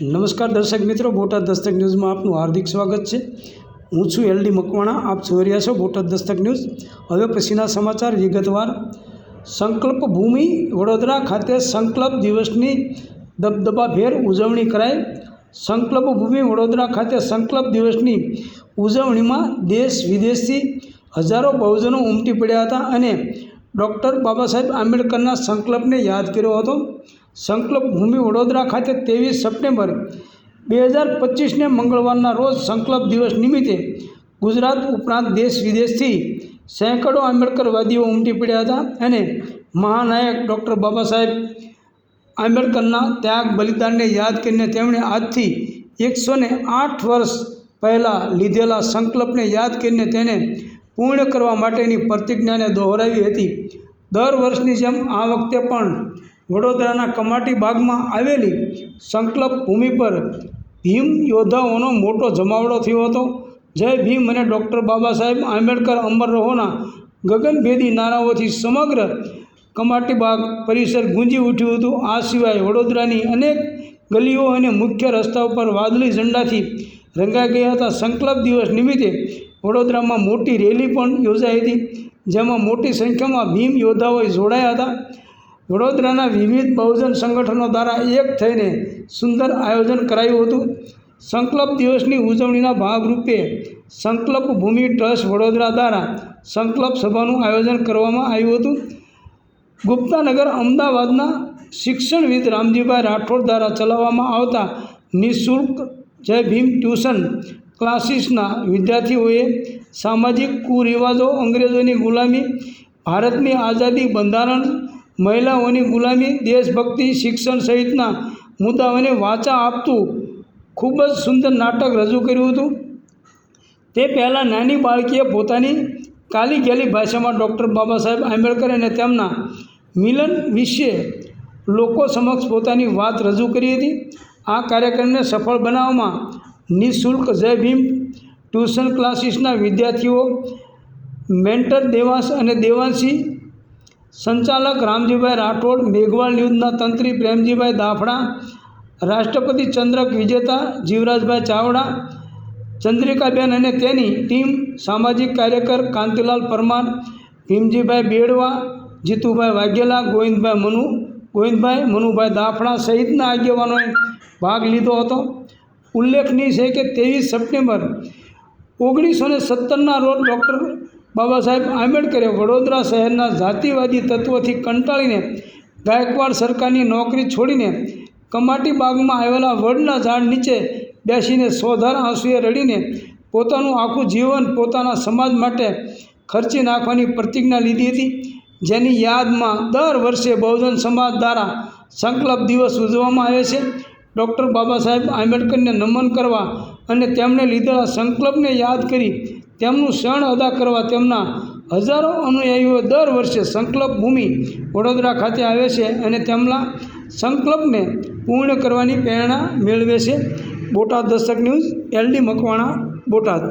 નમસ્કાર દર્શક મિત્રો, બોટાદ દસ્તક ન્યૂઝમાં આપનું હાર્દિક સ્વાગત છે. હું છું એલડી મકવાણા, આપ જોઈ રહ્યા છો બોટાદ દસ્તક ન્યૂઝ. હવે પછીના સમાચાર વિગતવાર. સંકલ્પ ભૂમિ વડોદરા ખાતે સંકલ્પ દિવસની દબદબાભેર ઉજવણી કરાઈ. સંકલ્પ ભૂમિ વડોદરા ખાતે સંકલ્પ દિવસની ઉજવણીમાં દેશ વિદેશથી હજારો બહુજનો ઉમટી પડ્યા હતા અને ડૉક્ટર બાબા સાહેબ આંબેડકરના સંકલ્પને યાદ કર્યો હતો. સંકલ્પ ભૂમિ વડોદરા ખાતે ત્રેવીસ સપ્ટેમ્બર બે હજાર પચીસને મંગળવારના રોજ સંકલ્પ દિવસ નિમિત્તે ગુજરાત ઉપરાંત દેશ વિદેશથી સેંકડો આંબેડકરવાદીઓ ઉમટી પડ્યા હતા અને મહાનાયક ડૉક્ટર બાબા સાહેબ આંબેડકરના ત્યાગ બલિદાનને યાદ કરીને તેમણે આજથી એકસો ને આઠ વર્ષ પહેલાં લીધેલા સંકલ્પને યાદ કરીને તેને પૂર્ણ કરવા માટેની પ્રતિજ્ઞાને દોહરાવી હતી. દર વર્ષની જેમ આ વખતે પણ વડોદરાના કમાટી બાગમાં આવેલી સંકલ્પ ભૂમિ પર ભીમ યોદ્ધાઓનો મોટો જમાવડો થયો હતો. જય ભીમ અને ડૉક્ટર બાબા સાહેબ આંબેડકર અમર રહોના ગગનભેદી નારાઓથી સમગ્ર કમાટી બાગ પરિસર ગુંજી ઉઠ્યું હતું. આ સિવાય વડોદરાની અનેક ગલીઓ અને મુખ્ય રસ્તા ઉપર વાદળી ઝંડાથી રંગાઈ ગયા હતા. સંકલ્પ દિવસ નિમિત્તે વડોદરામાં મોટી રેલી પણ યોજાઈ હતી, જેમાં મોટી સંખ્યામાં ભીમ યોદ્ધાઓએ જોડાયા હતા. વડોદરાના વિવિધ બહુજન સંગઠનો દ્વારા એક થઈને સુંદર આયોજન કરાયું હતું. સંકલ્પ દિવસની ઉજવણીના ભાગરૂપે સંકલ્પ ભૂમિ ટ્રસ્ટ વડોદરા દ્વારા સંકલ્પ સભાનું આયોજન કરવામાં આવ્યું હતું. ગુપ્તાનગર અમદાવાદના શિક્ષણવિદ રામજીભાઈ રાઠોડ દ્વારા ચલાવવામાં આવતા નિઃશુલ્ક જય ભીમ ટ્યુશન ક્લાસીસના વિદ્યાર્થીઓએ સામાજિક કુરિવાજો અંગ્રેજોની ગુલામી, ભારતની આઝાદી બંધારણ મહિલાઓની ગુલામી, દેશભક્તિ, શિક્ષણ સહિતના મુદ્દાઓને વાચા આપતું ખૂબ જ સુંદર નાટક રજૂ કર્યું હતું. તે પહેલાં નાની બાળકીએ પોતાની કાલી ગેલી ભાષામાં ડૉક્ટર બાબા સાહેબ આંબેડકર અને તેમના મિલન વિશે લોકો સમક્ષ પોતાની વાત રજૂ કરી હતી. આ કાર્યક્રમને સફળ બનાવવામાં નિઃશુલ્ક જય ભીમ, ટ્યુશન ક્લાસીસના વિદ્યાર્થીઓ, મેન્ટર દેવાંશ અને દેવાંશી સંચાલક રામજીભાઈ રાઠોડ મેઘવાળ ન્યૂઝના તંત્રી પ્રેમજીભાઈ દાફડા, રાષ્ટ્રપતિ ચંદ્રક વિજેતા જીવરાજભાઈ ચાવડા, ચંદ્રિકાબેન અને તેની ટીમ, સામાજિક કાર્યકર કાંતિલાલ પરમાર, ભીમજીભાઈ બેડવા, જીતુભાઈ વાઘેલા, ગોવિંદભાઈ મનુ, ગોવિંદભાઈ મનુભાઈ દાફડા સહિતના આગેવાનોએ ભાગ લીધો હતો. ઉલ્લેખનીય છે કે ત્રેવીસ સપ્ટેમ્બર ઓગણીસો ને સત્તરના રોજ ડૉક્ટર બાબા સાહેબ આંબેડકરે વડોદરા શહેરના જાતિવાદી તત્વોથી કંટાળીને ગાયકવાડ સરકારની નોકરી છોડીને કમાટી બાગમાં આવેલા વડના ઝાડ નીચે બેસીને સોધાર આંસુએ રડીને પોતાનું આખું જીવન પોતાના સમાજ માટે ખર્ચી નાખવાની પ્રતિજ્ઞા લીધી હતી, જેની યાદમાં દર વર્ષે બહુજન સમાજ દ્વારા સંકલ્પ દિવસ ઉજવવામાં આવે છે. ડૉક્ટર બાબા સાહેબ આંબેડકરને નમન કરવા અને તેમણે લીધેલા સંકલ્પને યાદ કરી તેમનું શરણ અદા કરવા તેમના હજારો અનુયાયીઓ દર વર્ષે સંકલ્પ ભૂમિ વડોદરા ખાતે આવે છે અને તેમના સંકલ્પને પૂર્ણ કરવાની પ્રેરણા મેળવે છે. Botad Dastak news, L D Makwana, Botad.